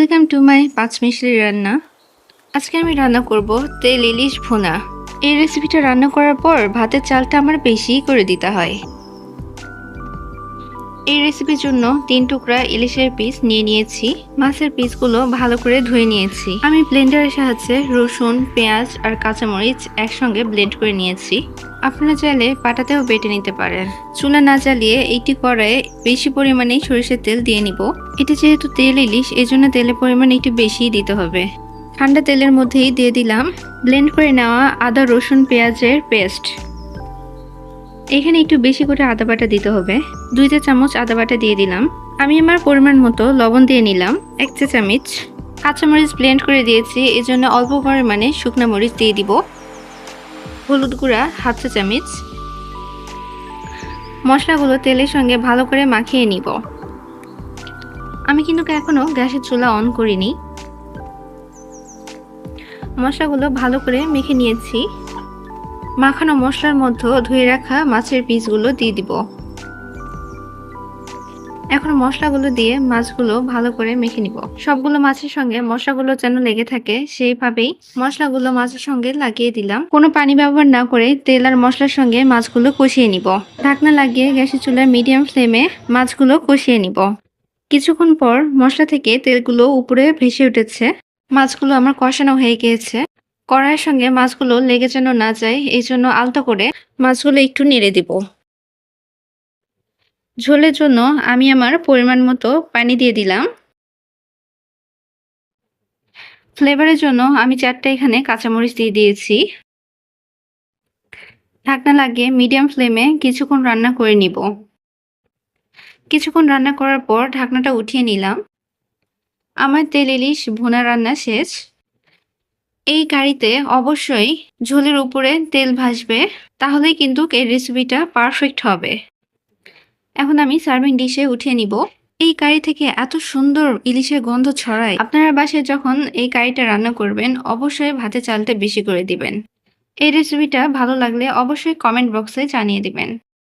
Welcome to my পাঁচ মিশলি রান্না। আজকে আমি রান্না করব তেল, ইলিশ, ভুনা। এই রেসিপিটা রান্না করার পর ভাতের চালটা আমার বেশিই করে দিতে হয়। এই রেসিপির জন্য তিন টুকরা ইলিশের পিস নিয়ে নিয়েছি। মাছের পিসগুলো ভালো করে ধুয়ে নিয়েছি। আমি ব্লেন্ডারের সাহায্যে রসুন, পেঁয়াজ আর কাঁচামরিচ একসঙ্গে ব্লেন্ড করে নিয়েছি। আপনারা চাইলে পাটাতেও বেটে নিতে পারেন। চুলা না জ্বালিয়ে এইটি কড়াইয়ে বেশি পরিমাণে সরিষার তেল দিয়ে নিব। এটা যেহেতু তেল ইলিশ এই জন্য তেলের পরিমাণ একটু বেশিই দিতে হবে। ঠান্ডা তেলের মধ্যেই দিয়ে দিলাম। ব্লেন্ড করে নেওয়া আদা, রসুন, পেঁয়াজের পেস্ট এখানে একটু বেশি করে আদা বাটা দিতে হবে। দুই চা চামচ আদা বাটা দিয়ে দিলাম। আমি আমার পরিমাণ মতো লবণ দিয়ে নিলাম, এক চা চামচ। কাঁচামরিচ ব্লেন্ড করে দিয়েছি এই জন্য অল্প পরিমাণে শুকনো মরিচ দিয়ে দিব। হলুদ গুঁড়া হাফ চা চামচ। মশলাগুলো তেলের সঙ্গে ভালো করে মাখিয়ে নিব। আমি কিন্তু এখনও গ্যাসের চুলা অন করিনি। মশলাগুলো ভালো করে মেখে নিয়েছি। মাখানো মশলার মধ্যে ধুয়ে রাখা মাছের পিসগুলো দিয়ে দিব। এখন মশলাগুলো দিয়ে মাছগুলো ভালো করে মেখে নিব। সবগুলো মাছের সঙ্গে মশলাগুলো যেন লেগে থাকে, সেইভাবেই মশলাগুলো মাছের সঙ্গে লাগিয়ে দিলাম। কোনো পানি ব্যবহার না করে তেল আর মশলার সঙ্গে মাছগুলো কষিয়ে নিব। ঢাকনা লাগিয়ে গ্যাসের চুলার মিডিয়াম ফ্লেমে মাছগুলো কষিয়ে নিব। কিছুক্ষণ পর মশলা থেকে তেলগুলো উপরে ভেসে উঠেছে। মাছগুলো আমার কষানো হয়ে গিয়েছে। কড়াইয়ের সঙ্গে মাছগুলো লেগে যেন না যায়, এই জন্য আলতো করে মাছগুলো একটু নেড়ে দিব। ঝোলের জন্য আমি আমার পরিমাণ মতো পানি দিয়ে দিলাম। ফ্লেভারের জন্য আমি চারটা এখানে কাঁচামরিচ দিয়ে দিয়েছি। ঢাকনা লাগিয়ে মিডিয়াম ফ্লেমে কিছুক্ষণ রান্না করে নিব। কিছুক্ষণ রান্না করার পর ঢাকনাটা উঠিয়ে নিলাম। আমার তেল ইলিশ ভুনা রান্না শেষ। এই কারিতে অবশ্যই ঝোলের উপরে তেল ভাসবে, তাহলেই কিন্তু এই রেসিপিটা পারফেক্ট হবে। এখন আমি সার্ভিং ডিশে উঠিয়ে নিব। এই কারি থেকে এত সুন্দর ইলিশের গন্ধ ছড়ায়। আপনারা বাসায় যখন এই কারিটা রান্না করবেন, অবশ্যই ভাতে চালটা বেশি করে দিবেন। এই রেসিপিটা ভালো লাগলে অবশ্যই কমেন্ট বক্সে জানিয়ে দিবেন।